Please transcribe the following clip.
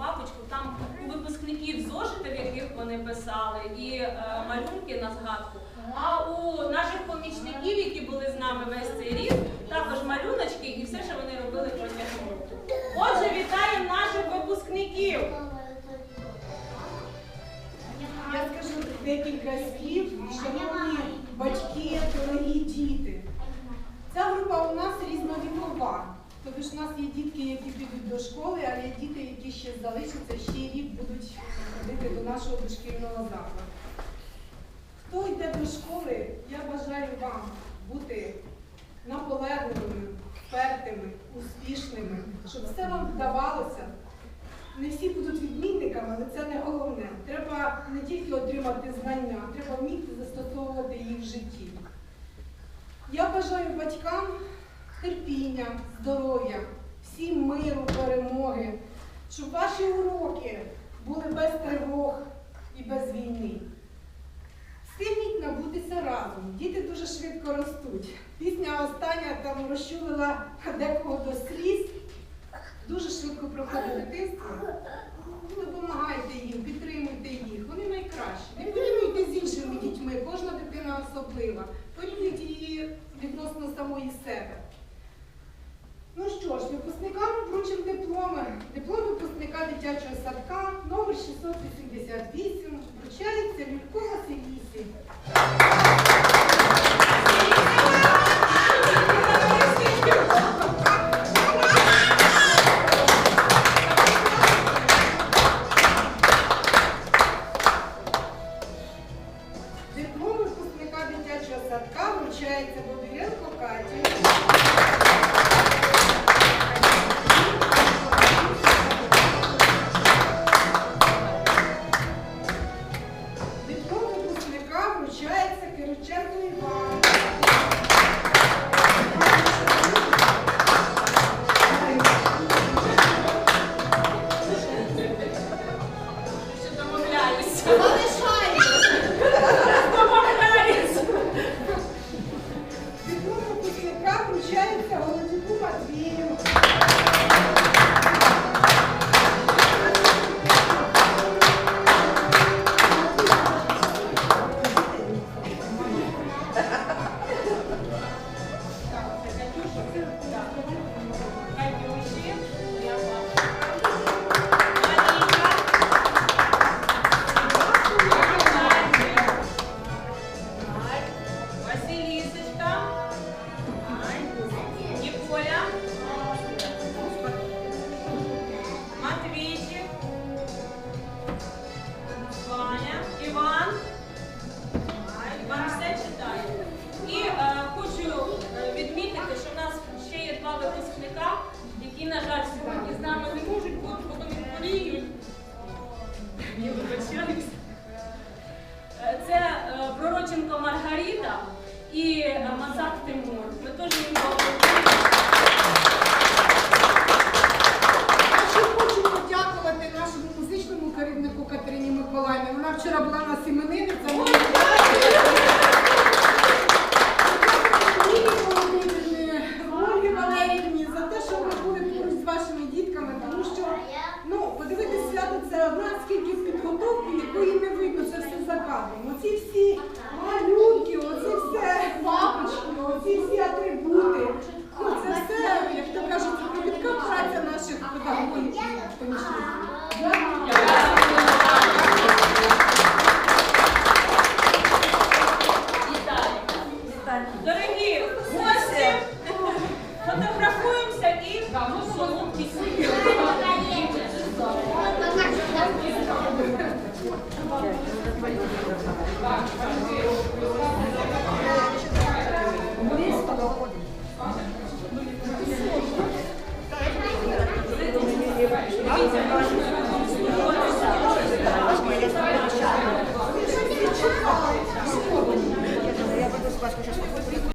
папочку. Там у випускників зошити, в яких вони писали, і е, малюнки на згадку. А у наших помічників, які були з нами весь цей рік, також малюночки і все, що вони робили протягом року. Отже, вітаємо наших випускників! Я скажу декілька слів, шановні батьки, дорогі діти. Ця група у нас різновікова. Тобто ж у нас є дітки, які підуть до школи, а є діти, які ще залишаться, ще рік будуть ходити до нашого дошкільного закладу. Хто йде до школи, я бажаю вам бути наполегливими, впертими, успішними, щоб все вам вдавалося. Не всі будуть відмінниками, але це не головне. Треба не тільки отримати знання, треба вміти застосовувати їх в житті. Я бажаю батькам терпіння, здоров'я, всім миру, перемоги, щоб ваші уроки були без тривог і без війни. Встигніть набутися разом. Діти дуже швидко ростуть. Пісня остання там розчулила декого до сліз. Дуже швидко проходить дитинство. Допомагайте їм, підтримуйте їх. Вони найкращі. Не порівнюйте з іншими дітьми. Кожна дитина особлива. 1978 вручається Люлько Василісі. Диплом випускника дитячого садка вручається Бобіренко Каті. Вчора була у нас іменинниця. за те, що ви були поруч з вашими дітками, тому що ну, подивитися свято це одна скільки підготовки, якої не видно, це все за кадром. Оці всі малюнки, оці все папочки, оці всі атрибути. Ну, це все, як то кажуть, кропітка праця наших педагогів фотографуємося